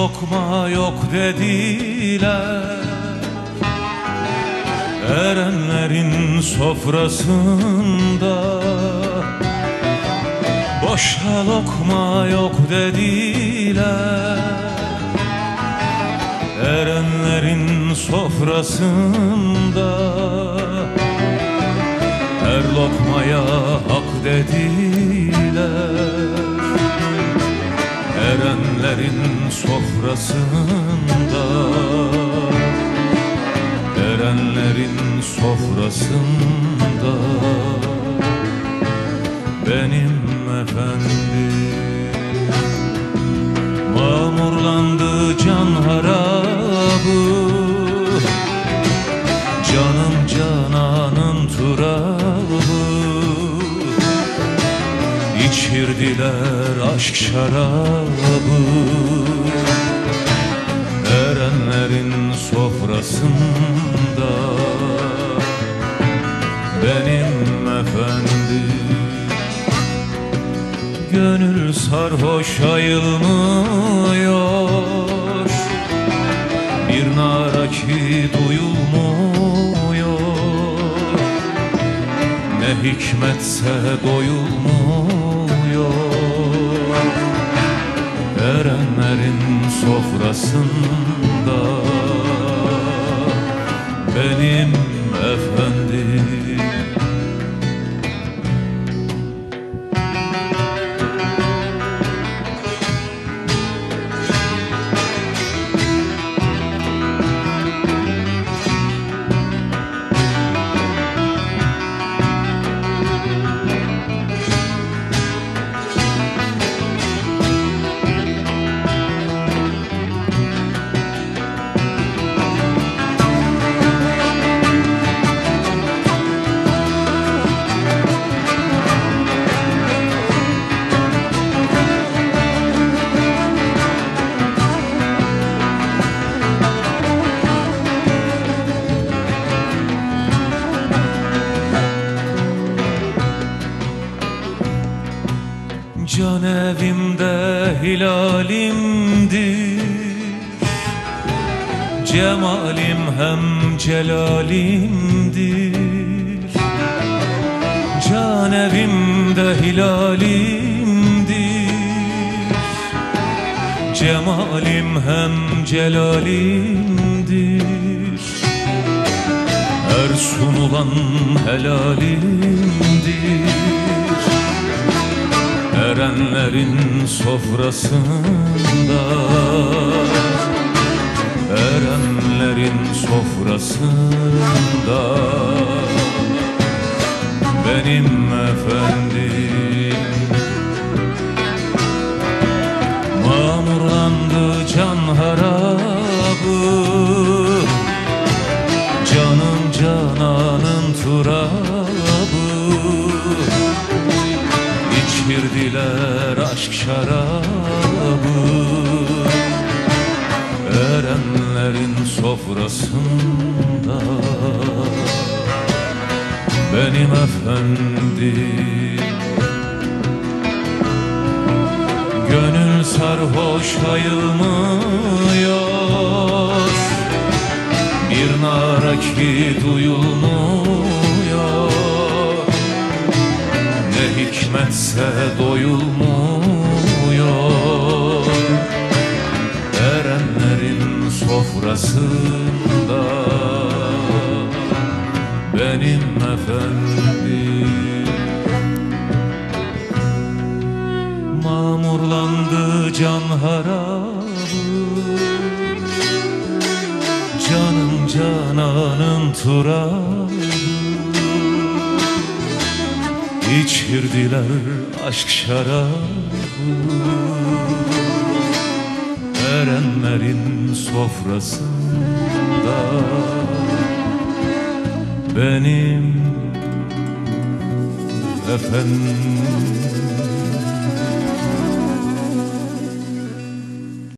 lokma yok dediler. Erenlerin sofrasında Boşa lokma yok dediler. Erenlerin sofrasında Her lokmaya hak dediler Erenlerin sofrasında Erenlerin sofrasında Benim efendim Mamurlandı can harabı Canım cananın İçirdiler aşk şarabı. Erenlerin sofrasında Benim efendim Gönül sarhoş ayılmıyor. Bir nara ki duyulmuyor Ne hikmetse doyulmuyor Erenlerin sofrasında Benim efendim hilalimdir Cemalim hem celalimdir. Can evimde hilalimdir. Cemalim hem celalimdir. Her sunulan helalimdir Erenlerin sofrasında Erenlerin sofrasında. Benim efendim Mamurlandı can harabı İçirdiler aşk şarabı. Erenlerin sofrasında. Benim efendim. Gönül sarhoş ayılmıyor Bir nara ki duyulmuyor ne hikmetse doyulmuyor. Erenlerin sofrasında Benim efendim. Mamurlandı can harabı. Canım cananın turabı İçirdiler aşk şarabı. Erenlerin sofrasında Benim efendim